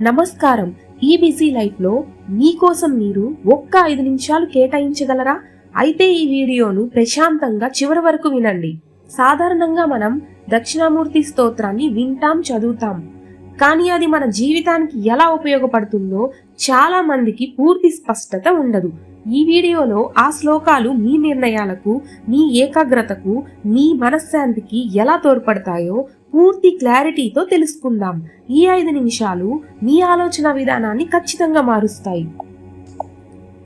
నమస్కారం. ఈ బిజీ లైఫ్లో మీకోసం మీరు ఒక్క ఐదు నిమిషాలు కేటాయించగలరా? అయితే ఈ వీడియోను ప్రశాంతంగా చివరి వరకు వినండి. సాధారణంగా మనం దక్షిణామూర్తి స్తోత్రాన్ని వింటాం చదువుతాం. కానీ అది మన జీవితానికి ఎలా ఉపయోగపడుతుందో చాలా మందికి పూర్తి స్పష్టత ఉండదు. ఈ వీడియోలో ఆ శ్లోకాలు మీ నిర్ణయాలకు మీ ఏకాగ్రతకు మీ మనశ్శాంతికి ఎలా తోడ్పడతాయో పూర్తి క్లారిటీతో తెలుసుకుందాం. ఈ ఐదు నిమిషాలు మీ ఆలోచన విధానాన్ని ఖచ్చితంగా మారుస్తాయి.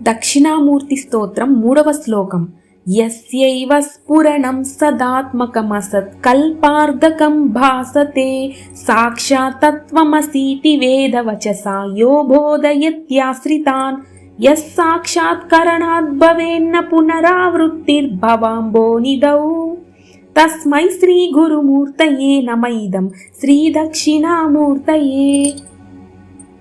దక్షిణామూర్తి స్తోత్రం మూడవ శ్లోకం. యస్యైవ స్ఫురణం సదాత్మకమసత్ కల్పార్ధకం భాసతే సాక్షాత్తత్వమసీతి వేదవచసా యో బోధయత్యాశ్రితాన్ సాక్షాత్కరణాద్భవేన్న భవేన్న పునరావృత్తిర్భవాంబోనిదౌ. తస్మై శ్రీ గురుమూర్తయే నమైదం శ్రీ దక్షిణామూర్తయే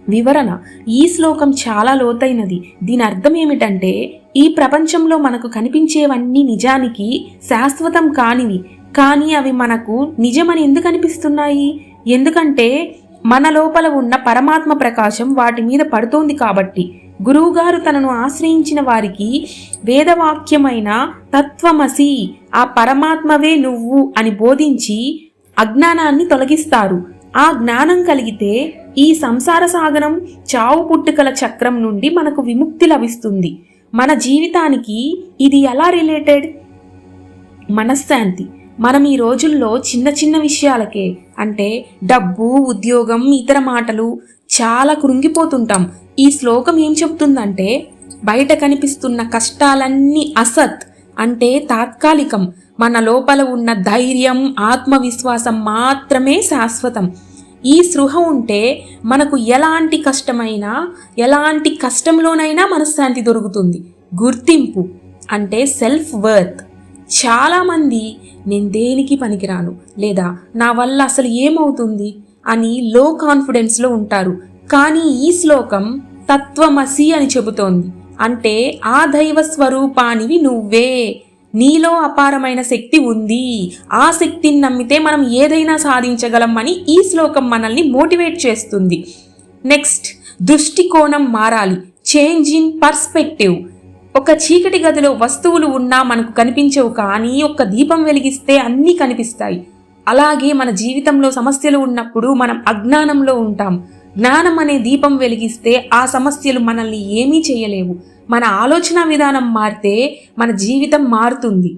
వివరణ ఈ శ్లోకం చాలా లోతైనది. దీని అర్థం ఏమిటంటే ఈ ప్రపంచంలో మనకు కనిపించేవన్నీ నిజానికి శాశ్వతం కానివి. కానీ అవి మనకు నిజమని ఎందుకు అనిపిస్తున్నాయి? ఎందుకంటే మన లోపల ఉన్న పరమాత్మ ప్రకాశం వాటి మీద పడుతోంది కాబట్టి. గురువుగారు తనను ఆశ్రయించిన వారికి వేదవాక్యమైన తత్వమసి ఆ పరమాత్మవే నువ్వు అని బోధించి అజ్ఞానాన్ని తొలగిస్తారు. ఆ జ్ఞానం కలిగితే ఈ సంసార సాగరం చావు పుట్టుకల చక్రం నుండి మనకు విముక్తి లభిస్తుంది. మన జీవితానికి ఇది ఎలా రిలేటెడ్ మనశ్శాంతి. మనం ఈ రోజుల్లో చిన్న చిన్న విషయాలకే అంటే డబ్బు ఉద్యోగం ఇతర మాటలు చాలా కృంగిపోతుంటాం. ఈ శ్లోకం ఏం చెప్తుందంటే బయట కనిపిస్తున్న కష్టాలన్నీ అసత్ అంటే తాత్కాలికం. మన లోపల ఉన్న ధైర్యం ఆత్మవిశ్వాసం మాత్రమే శాశ్వతం. ఈ సృహ ఉంటే మనకు ఎలాంటి కష్టమైనా ఎలాంటి కష్టంలోనైనా మనశ్శాంతి దొరుకుతుంది. గుర్తింపు అంటే సెల్ఫ్ వర్త్ చాలామంది నేను దేనికి పనికిరాను లేదా నా వల్ల అసలు ఏమవుతుంది అని లో కాన్ఫిడెన్స్లో ఉంటారు. కానీ ఈ శ్లోకం తత్వమసి అని చెబుతోంది. అంటే ఆ దైవ స్వరూపానివి నువ్వే. నీలో అపారమైన శక్తి ఉంది. ఆ శక్తిని నమ్మితే మనం ఏదైనా సాధించగలం అని ఈ శ్లోకం మనల్ని మోటివేట్ చేస్తుంది. నెక్స్ట్ దృష్టికోణం మారాలి. చేంజ్ ఇన్ పర్స్పెక్టివ్ ఒక చీకటి గదిలో వస్తువులు ఉన్నా మనకు కనిపించవు కానీ ఒక దీపం వెలిగిస్తే అన్నీ కనిపిస్తాయి. అలాగే మన జీవితంలో సమస్యలు ఉన్నప్పుడు మనం అజ్ఞానంలో ఉంటాం. జ్ఞానం అనే దీపం వెలిగిస్తే ఆ సమస్యలు మనల్ని ఏమీ చేయలేవు. మన ఆలోచన విధానం మారితే మన జీవితం మారుతుంది.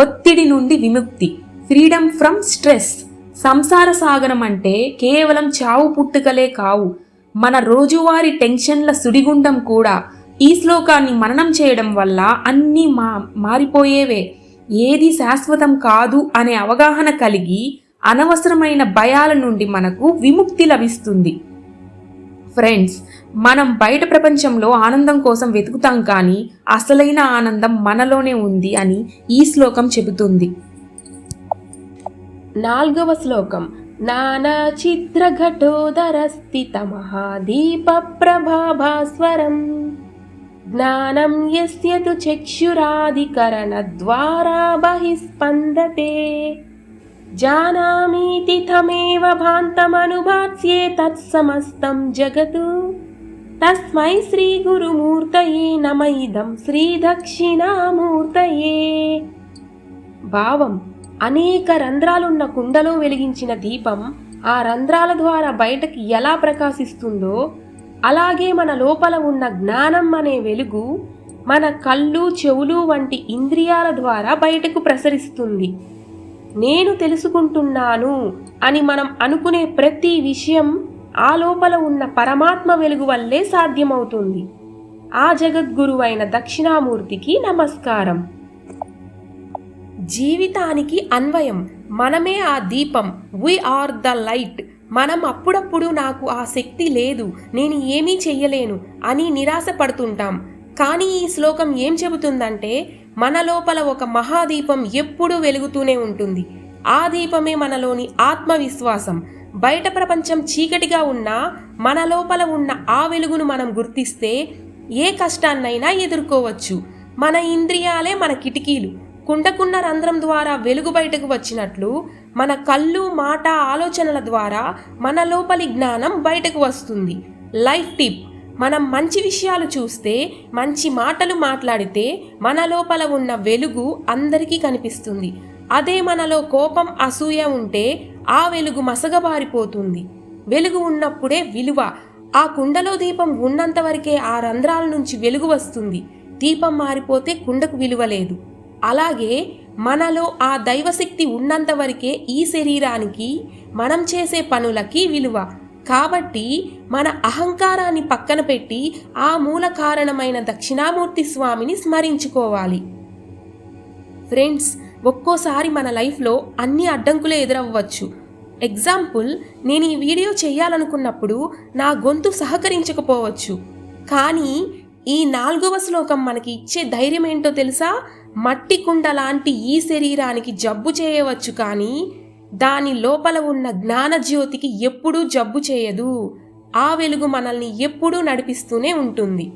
ఒత్తిడి నుండి విముక్తి ఫ్రీడమ్ ఫ్రమ్ స్ట్రెస్. సంసార సాగరం అంటే కేవలం చావు పుట్టుకలే కావు. మన రోజువారీ టెన్షన్ల సుడిగుండం కూడా ఈ శ్లోకాన్ని మననం చేయడం వల్ల అన్నీ మా మారిపోయేవే. ఏది శాశ్వతం కాదు అనే అవగాహన కలిగి అనవసరమైన భయాల నుండి మనకు విముక్తి లభిస్తుంది. ఫ్రెండ్స్ మనం బయట ప్రపంచంలో ఆనందం కోసం వెతుకుతాం కానీ అసలైన ఆనందం మనలోనే ఉంది అని ఈ శ్లోకం చెబుతుంది. నాల్గవ శ్లోకం. నానా చిత్ర ఘటోదర స్థిత మహాదీప ప్రభాభాస్వరం జ్ఞానం యస్య చక్షురాధికరణ చక్షురాదికరణ ద్వారా బహిస్పందతే. జానామీతి తమేవ భాంతమనుభాస్యే తత్సమస్తం జగతు. తస్మై శ్రీ గురుమూర్తయే నమైదం శ్రీ దక్షిణామూర్తయే భావం అనేక రంధ్రాలున్న కుండలో వెలిగించిన దీపం ఆ రంధ్రాల ద్వారా బయటకి ఎలా ప్రకాశిస్తుందో అలాగే మన లోపల ఉన్న జ్ఞానం అనే వెలుగు మన కళ్ళు చెవులు వంటి ఇంద్రియాల ద్వారా బయటకు ప్రసరిస్తుంది. నేను తెలుసుకుంటున్నాను అని మనం అనుకునే ప్రతి విషయం ఆ లోపల ఉన్న పరమాత్మ వెలుగు వల్లే సాధ్యమవుతుంది. ఆ జగద్గురువైన దక్షిణామూర్తికి నమస్కారం. జీవితానికి అన్వయం. మనమే ఆ దీపం. వి ఆర్ ద లైట్ మనం అప్పుడప్పుడు నాకు ఆ శక్తి లేదు నేను ఏమీ చెయ్యలేను అని నిరాశ పడుతుంటాం కానీ ఈ శ్లోకం ఏం చెబుతుందంటే మన లోపల ఒక మహాదీపం ఎప్పుడూ వెలుగుతూనే ఉంటుంది. ఆ దీపమే మనలోని ఆత్మవిశ్వాసం. బయట ప్రపంచం చీకటిగా ఉన్నా మన లోపల ఉన్న ఆ వెలుగును మనం గుర్తిస్తే ఏ కష్టాన్నైనా ఎదుర్కోవచ్చు. మన ఇంద్రియాలే మన కిటికీలు. కుండకున్న రంధ్రం ద్వారా వెలుగు బయటకు వచ్చినట్లు మన కళ్ళు మాట ఆలోచనల ద్వారా మన లోపలి జ్ఞానం బయటకు వస్తుంది. Life tip. మనం మంచి విషయాలు చూస్తే మంచి మాటలు మాట్లాడితే మన లోపల ఉన్న వెలుగు అందరికీ కనిపిస్తుంది. అదే మనలో కోపం అసూయ ఉంటే ఆ వెలుగు మసగబారిపోతుంది. వెలుగు ఉన్నప్పుడే విలువ. ఆ కుండలో దీపం ఉన్నంతవరకే ఆ రంధ్రాల నుంచి వెలుగు వస్తుంది. దీపం మారిపోతే కుండకు విలువ లేదు. అలాగే మనలో ఆ దైవశక్తి ఉన్నంత వరకే ఈ శరీరానికి మనం చేసే పనులకి విలువ. కాబట్టి మన అహంకారాన్ని పక్కన పెట్టి ఆ మూల కారణమైన దక్షిణామూర్తి స్వామిని స్మరించుకోవాలి. ఫ్రెండ్స్ ఒక్కోసారి మన లైఫ్లో అన్ని అడ్డంకులే ఎదురవ్వచ్చు. ఎగ్జాంపుల్ నేను ఈ వీడియో చేయాలనుకున్నప్పుడు నా గొంతు సహకరించకపోవచ్చు. కానీ ఈ నాలుగవ శ్లోకం మనకి ఇచ్చే ధైర్యం ఏంటో తెలుసా? మట్టి కుండ లాంటి ఈ శరీరానికి జబ్బు చేయవచ్చు కానీ దాని లోపల ఉన్న జ్ఞాన జ్యోతికి ఎప్పుడూ జబ్బు చేయదు. ఆ వెలుగు మనల్ని ఎప్పుడూ నడిపిస్తూనే ఉంటుంది.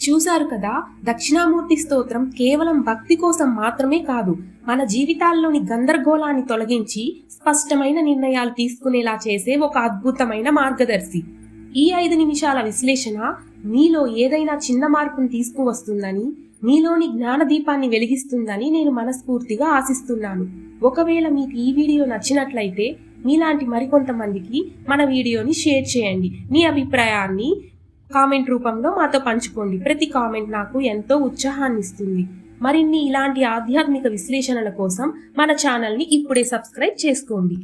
చూశారు కదా? దక్షిణామూర్తి స్తోత్రం కేవలం భక్తి కోసం మాత్రమే కాదు మన జీవితాల్లోని గందరగోళాన్ని తొలగించి స్పష్టమైన నిర్ణయాలు తీసుకునేలా చేసే ఒక అద్భుతమైన మార్గదర్శి. ఈ ఐదు నిమిషాల విశ్లేషణ మీలో ఏదైనా చిన్న మార్పును తీసుకువస్తుందని మీలోని జ్ఞానదీపాన్ని వెలిగిస్తుందని నేను మనస్ఫూర్తిగా ఆశిస్తున్నాను. ఒకవేళ మీకు ఈ వీడియో నచ్చినట్లయితే మీలాంటి మరికొంతమందికి మన వీడియోని షేర్ చేయండి. మీ అభిప్రాయాన్ని కామెంట్ రూపంలో మాతో పంచుకోండి. ప్రతి కామెంట్ నాకు ఎంతో ఉత్సాహాన్ని ఇస్తుంది మరిన్ని ఇలాంటి ఆధ్యాత్మిక విశ్లేషణల కోసం మన ఛానల్ని ఇప్పుడే సబ్స్క్రైబ్ చేసుకోండి.